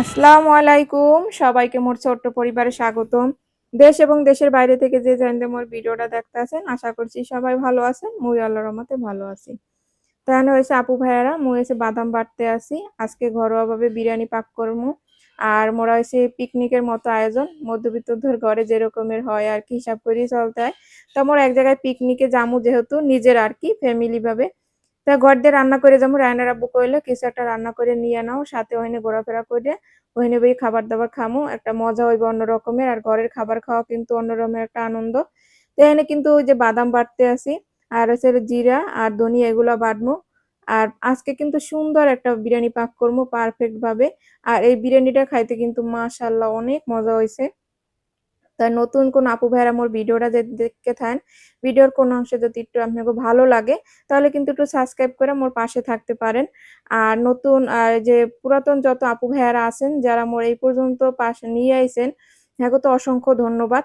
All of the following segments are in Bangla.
আসসালামু আলাইকুম। সবাইকে মোর ছোট্ট পরিবারে স্বাগতম। দেশ এবং দেশের বাইরে থেকে যে জানতে মোর ভিডিওটা দেখতে আছেন, আশা করছি সবাই ভালো আছেন। মুই আল্লাহ রহমতে ভালো আছি। তাহলে হয়েছে আপু ভাইয়ারা, মুই এসে বাদাম বাটতে আসি আজকে ঘরোয়াভাবে বিরিয়ানি পাক করব আর মোরা হয়েছে পিকনিকের মতো আয়োজন। মধ্যবিত্তদের ঘরে যেরকমের হয় আর কি হিসাব করেই চলতে হয়। তো মোর এক জায়গায় পিকনিকে যামু যেহেতু নিজের আর কি ফ্যামিলি ভাবে। তা ঘর দিয়ে রান্না করে যাব রায়নার আব্বু কইলে, কিছু একটা রান্না করে নিয়ে নাও। সাথে ওইনে ঘোরাফেরা করে ওইনে বই খাবার দাবার খামো। একটা মজা হইবে অন্য রকমের। আর ঘরের খাবার খাওয়া কিন্তু অন্যরকমের একটা আনন্দ। তো এখানে কিন্তু ওই যে বাদাম বাটতে আসি, আর হচ্ছে জিরা আর ধনিয়া এগুলো বাটমু। আর আজকে কিন্তু সুন্দর একটা বিরিয়ানি পাক করব পারফেক্ট ভাবে। আর এই বিরিয়ানিটা খাইতে কিন্তু মাশাল্লাহ অনেক মজা হয়েছে তাই নতুন কোন আপু ভাইয়েরা মোর ভিডিওটা যদি দেখতে থাকেন ভিডিওর কোন অংশে যদি একটু আপনাকে ভালো লাগে, তাহলে কিন্তু একটু সাবস্ক্রাইব করে মোর পাশে থাকতে পারেন। আর নতুন, আর যে পুরাতন যত আপু ভাইয়ারা আছেন, যারা মোর এই পর্যন্ত পাশে নিয়ে আইছেন হ্যাঁ তো অসংখ্য ধন্যবাদ।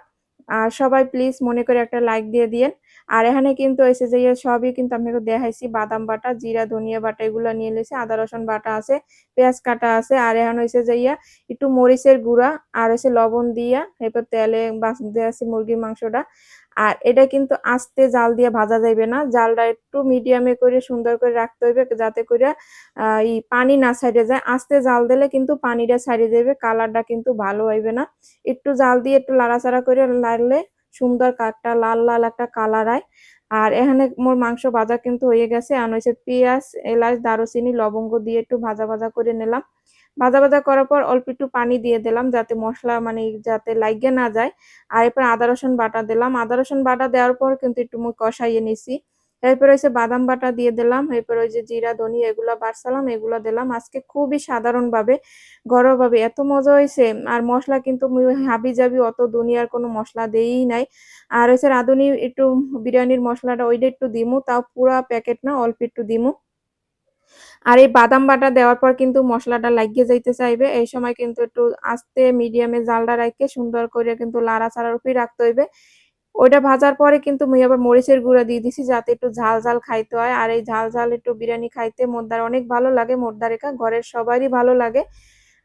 আর সবাই প্লিজ মনে করে একটা লাইক দিয়ে দিয়েন। আর এখানে কিন্তু এসে যে সবই কিন্তু আপনাকে দেখাইছি, বাদাম বাটা, জিরা, ধনিয়া বাটা, এগুলো নিয়ে এসেছি আদা, রসুন বাটা আছে, পেঁয়াজ কাটা আছে, আর এখন হয়েছে যাইয়া একটু মরিচের গুঁড়া, আর হচ্ছে লবণ দিয়া, এরপর তেলে বাঁচতে আছে মুরগির মাংসটা। আর এটা কিন্তু আস্তে জাল দিয়ে ভাজা যাইবে না। জালটা একটু মিডিয়ামে করে সুন্দর করে রাখতে হইবে, যাতে করে এই পানি না ছাড়িয়ে যায়। আস্তে জাল দিলে কিন্তু পানিটা ছাড়িয়ে যাবে কালারটা কিন্তু ভালো হইবে না। একটু জাল দিয়ে একটু লাড়াচাড়া করে লাগলে সুন্দর কাঠটা লাল লাল একটা কালার হয় আর এখানে মোর মাংস ভাজা কিন্তু হয়ে গেছে। আর হয়েছে পেঁয়াজ, এলাচ, দারুচিনি, লবঙ্গ দিয়ে একটু ভাজা ভাজা করে নিলাম। ভাজা ভাজা করার পর অল্প একটু পানি দিয়ে দিলাম যাতে মশলা মানে যাতে লাগিয়ে না যায়। আর এরপর আদা, রসুন বাটা দিলাম। আদা, রসুন বাটা দেওয়ার পর কিন্তু একটু মুখ কষাইয়ে নিছি। এরপর হচ্ছে বাদাম বাটা দিয়ে দিলাম। এরপর ওই যে জিরা ধনি এগুলা বাড়সালাম এগুলা দিলাম। আজকে খুবই সাধারণ ভাবে ঘরোয়া ভাবে এত মজা হয়েছে আর মশলা কিন্তু হাবি জাবি অত দুনিয়ার কোনো মশলা দেই নাই। আর হচ্ছে রাঁধুনি একটু বিরিয়ানির মশলাটা ওইটা একটু দিমু, তাও পুরা প্যাকেট না, অল্প একটু দিমু। আর এই বাদাম বাটা দেওয়ার পর কিন্তু মশলাটা লাগিয়ে যাইতে চাইবে। এই সময় কিন্তু একটু আস্তে মিডিয়ামে জালটা রাখে সুন্দর করে কিন্তু লাড়া ছাড়া রুপি রাখতে হইবে। ওইটা ভাজার পরে কিন্তু মুই আবার মরিচের গুঁড়া দিয়ে দিছি যাতে একটু ঝাল ঝাল খাইতে হয়। আর এই ঝাল ঝাল একটু বিরিয়ানি খাইতে মোদ্দার অনেক ভালো লাগে মোদ্দারেখা ঘরের সবারই ভালো লাগে।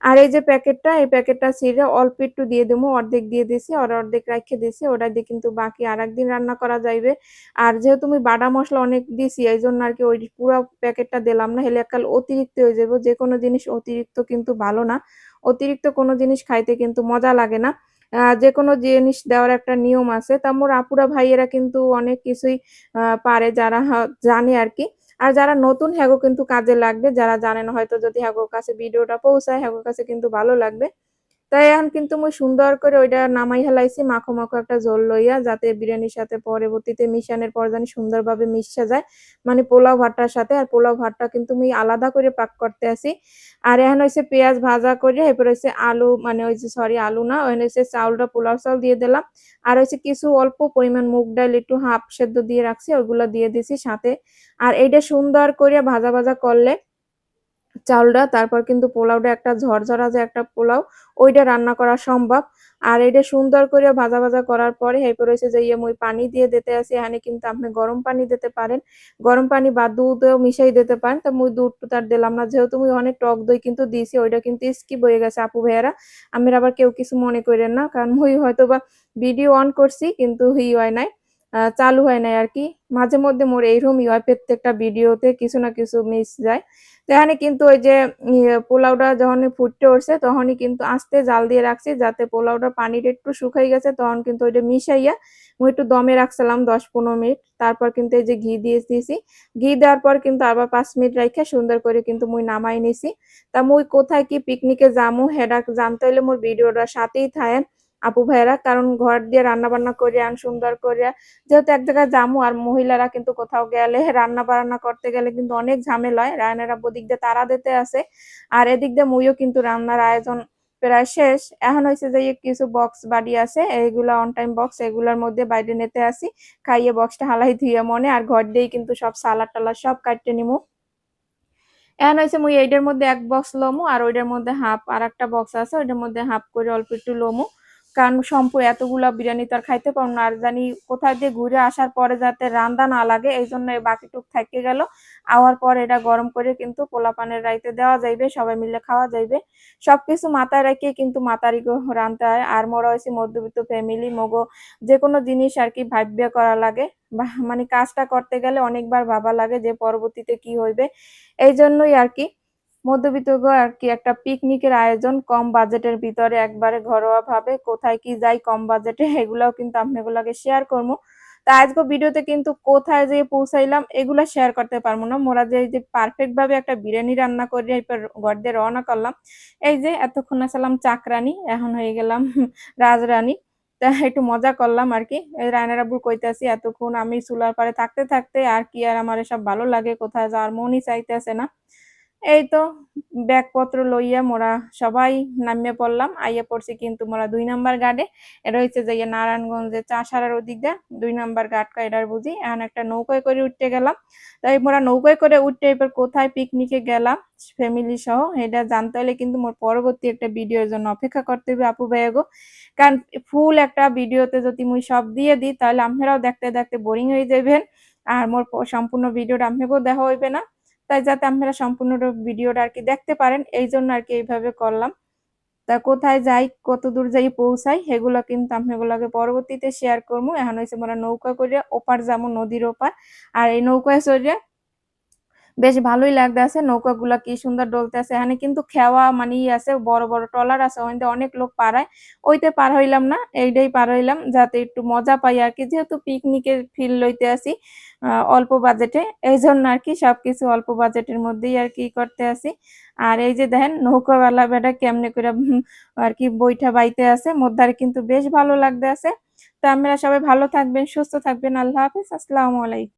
আর এই যে প্যাকেটটা, এই প্যাকেটটা ছিঁড়ে অল্প একটু দিয়ে দেবো, অর্ধেক দিয়ে দিছি, আর অর্ধেক রাখে দিছি, ওটা দিয়ে কিন্তু বাকি আর একদিন রান্না করা যাইবে। আর যেহেতু আমি বাটা মশলা অনেক দিছি, এই জন্য আর কি ওই পুরো প্যাকেটটা দিলাম না, হেলে একাল অতিরিক্ত হয়ে যাব যে কোনো জিনিস অতিরিক্ত কিন্তু ভালো না। অতিরিক্ত কোনো জিনিস খাইতে কিন্তু মজা লাগে না। যে কোনো জিনিস দেওয়ার একটা নিয়ম আছে। তা মোর আপুরা ভাইয়েরা কিন্তু অনেক কিছুই পারে যারা জানে আর কি। আর যারা নতুন হ্যাগো কিন্তু কাজে লাগবে, যারা জানেন হয়তো যদি হ্যাগোর কাছে ভিডিওটা পৌঁছায়, হ্যাগোর কাছে কিন্তু ভালো লাগবে। তাই এখন কিন্তু মুই সুন্দর করে ওইটা নামাই হেলাইছি, মাখো মাখো একটা জল লইয়া, যাতে বিরিয়ানির সাথে পরবর্তীতে মিশানের পর জানি সুন্দরভাবে মিশা যায়। মানে পোলাও ভাতটার সাথে, আর পোলাও ভাতটা কিন্তু মুই আলাদা করে পাক করতে আসি। আর এখন হয়েছে পেঁয়াজ ভাজা করে, এরপর হচ্ছে আলু মানে ওই যে সরি আলু না ওখানে হচ্ছে চাউলটা পোলাও চাউল দিয়ে দিলাম। আর হচ্ছে কিছু অল্প পরিমাণ মুগ ডাল একটু হাফ সেদ্ধ দিয়ে রাখছি, ওইগুলো দিয়ে দিছি সাথে। আর এইটা সুন্দর করে ভাজা ভাজা করলে চাউলটা তারপর কিন্তু পোলাওটা একটা ঝরঝরা যে একটা পোলাও, ওইটা রান্না করা সম্ভব। আর এটা সুন্দর করে ভাজা ভাজা করার পরে এরপর হয়েছে যে ইয়ে মই পানি দিয়ে দিতে আসি এখানে কিন্তু আপনি গরম পানি দিতে পারেন। গরম পানি বা দুধও মিশাই দিতে পারেন। তা মুই দুধ তার দিলাম না, যেহেতু মুই অনেক টক দই কিন্তু দিয়েছি, ওইটা কিন্তু স্কিপ হয়ে গেছে, আপু ভাইয়ারা। আমি আবার কেউ কিছু মনে করেন না, কারণ মুই হয়তো বা ভিডিও অন করছি, কিন্তু হি হয় নাই। চালু হয় নাই আর কি মাঝে মধ্যে মোর এইরকমই হয় প্রত্যেকটা ভিডিওতে কিছু না কিছু মিস যায়। তো এখানে কিন্তু ওই যে ইয়ে, পোলাওটা যখন ফুটতে উঠছে তখনই কিন্তু আস্তে জাল দিয়ে রাখছি যাতে পোলাওটা পানিটা একটু শুকাই গেছে তখন কিন্তু ওইটা মিশাইয়া মুই একটু দমে রাখছিলাম দশ পনেরো মিনিট। তারপর কিন্তু এই যে ঘি দিয়ে দিয়েছি। ঘি দেওয়ার পর কিন্তু আবার পাঁচ মিনিট রেখে সুন্দর করে কিন্তু মুই নামাই নিছি। তা মুই কোথায় কি পিকনিকে যামু হেডা জানতে হলে মোর ভিডিওটা সাথেই থাকেন আপু ভাইয়েরা, কারণ ঘর দিয়ে রান্না বান্না করে আন সুন্দর করিয়া, যেহেতু এক জায়গায় জামু আর মহিলারা কিন্তু কোথাও গেলে রান্না বান্না করতে গেলে কিন্তু অনেক ঝামেলা হয়। রায়নারা দিক দিয়ে তারা দিতে আছে, আর এদিক দিয়ে মুইও কিন্তু রান্নার আয়োজন প্রায় শেষ। এখন হয়েছে যে কিছু বক্স বাড়ি আছে, এইগুলা অন টাইম বক্স এগুলার মধ্যে বাইরে নিতে আসি, খাইয়ে বক্সটা হালাই ধুয়ে মনে, আর ঘর দিয়েই কিন্তু সব সালাদ টালাদ সব কাটতে নিমু। এখন হয়েছে মুই এইটার মধ্যে এক বক্স লমু, আর ওইটার মধ্যে হাফ আর একটা বক্স আছে, ওইটার মধ্যে হাফ করে অল্প একটু লমু। কারণ সম্পু এতগুলা বিরিয়ানি তো আর খাইতে পারব না, আর জানি কোথায় দিয়ে ঘুরে আসার পরে যাতে রান্দা না লাগে, এই জন্য বাকিটুক থেকে গেল। আওয়ার পর এটা গরম করে কিন্তু পোলাপানের রাইতে দেওয়া যাইবে, সবাই মিলে খাওয়া যাইবে। সবকিছু মাথায় রেখে কিন্তু মাতারি রানতে হয়, আর মোরা হয়েছে মধ্যবিত্ত ফ্যামিলি মগো যে কোনো জিনিস আর কি ভাব্য করা লাগে। মানে কাজটা করতে গেলে অনেকবার ভাবা লাগে যে পরবর্তীতে কি হইবে। এই জন্যই আর কি মধ্যবিত্ত আর কি একটা পিকনিকের আয়োজন কম বাজেটের ভিতরে একবারে ঘরোয়া ভাবে কোথায় কি যাই কম বাজেটে এগুলাও কিন্তু আপনাগুলাকে শেয়ার করব। তা আজকে ভিডিওতে কিন্তু কোথায় যে পৌঁছাইলাম, এগুলা শেয়ার করতে পারব না। মোরা যে এই যে পারফেক্ট ভাবে একটা বিরিয়ানি রান্না করে এরপর ঘর দিয়ে রওনা করলাম। এই যে এতক্ষণ আসলাম চাকরানি, এখন হয়ে গেলাম রাজরানী। তা একটু মজা করলাম আর কি। রায়নার আব্বু কইতাছি, এতক্ষণ আমি চুলার পারে থাকতে থাকতে আর কি আর আমার এসব ভালো লাগে, কোথায় যাওয়ার মনই চাইতেছে না। এই তো ব্যাগপত্র লইয়া মোরা সবাই নামিয়ে পড়লাম। আইয়া পড়ছি কিন্তু মোরা দুই নাম্বার গার্ডে এটা হচ্ছে যে নারায়ণগঞ্জে চাষারার ওদিক দিয়ে দুই নাম্বার গার্ডকা এটার বুঝি। এখন একটা নৌকায় করে উঠতে গেলাম। তাই মোরা নৌকায় করে উঠতে এবার কোথায় পিকনিকে গেলাম ফ্যামিলি সহ, এটা জানতে হলে কিন্তু মোর পরবর্তী একটা ভিডিওর জন্য অপেক্ষা করতে হবে আপু ভাইয়াগো কারণ ফুল একটা ভিডিওতে যদি মুই সব দিয়ে দিই, তাহলে আপনারাও দেখতে দেখতে বোরিং হয়ে যাবেন আর মোর সম্পূর্ণ ভিডিওটা আপনাকেও দেখা হইবে না। তাই যাতে আপনারা সম্পূর্ণ ভিডিওটা আর কি দেখতে পারেন, এই জন্য আর কি এইভাবে করলাম। তা কোথায় যাই, কত দূর যাই পৌঁছাই, সেগুলো কিন্তু আমি আপনাগুলোকে পরবর্তীতে শেয়ার করব। এখন হয়েছে আমরা নৌকা করিয়া ওপার যাব নদীর ওপার। আর এই নৌকায় চড়ে বেশ ভালোই লাগতেছে, নৌকাগুলা কি সুন্দর ডলতেছে। এখানে কিন্তু খেওয়া মানে আছে, বড় বড় ট্রলার আছে, ওখানে অনেক লোক পারায়। ওইতে পার হইলাম না এইটাই পার হইলাম, যাতে একটু মজা পাই আর কি। যেহেতু পিকনিকের ফিল লইতে আসি অল্প বাজেটে এই জন্য আর কি সবকিছু অল্প বাজেটের মধ্যেই আর কি করতে আসি আর এই যে দেখেন, নৌকাওয়ালা বেটা কেমনে করে আর কি বইটা বাইতে আছে মধ্যারে কিন্তু বেশ ভালো লাগতে আছে তো আমরা সবাই ভালো থাকবেন, সুস্থ থাকবেন, আল্লাহ হাফিজ, আসসালামু আলাইকুম।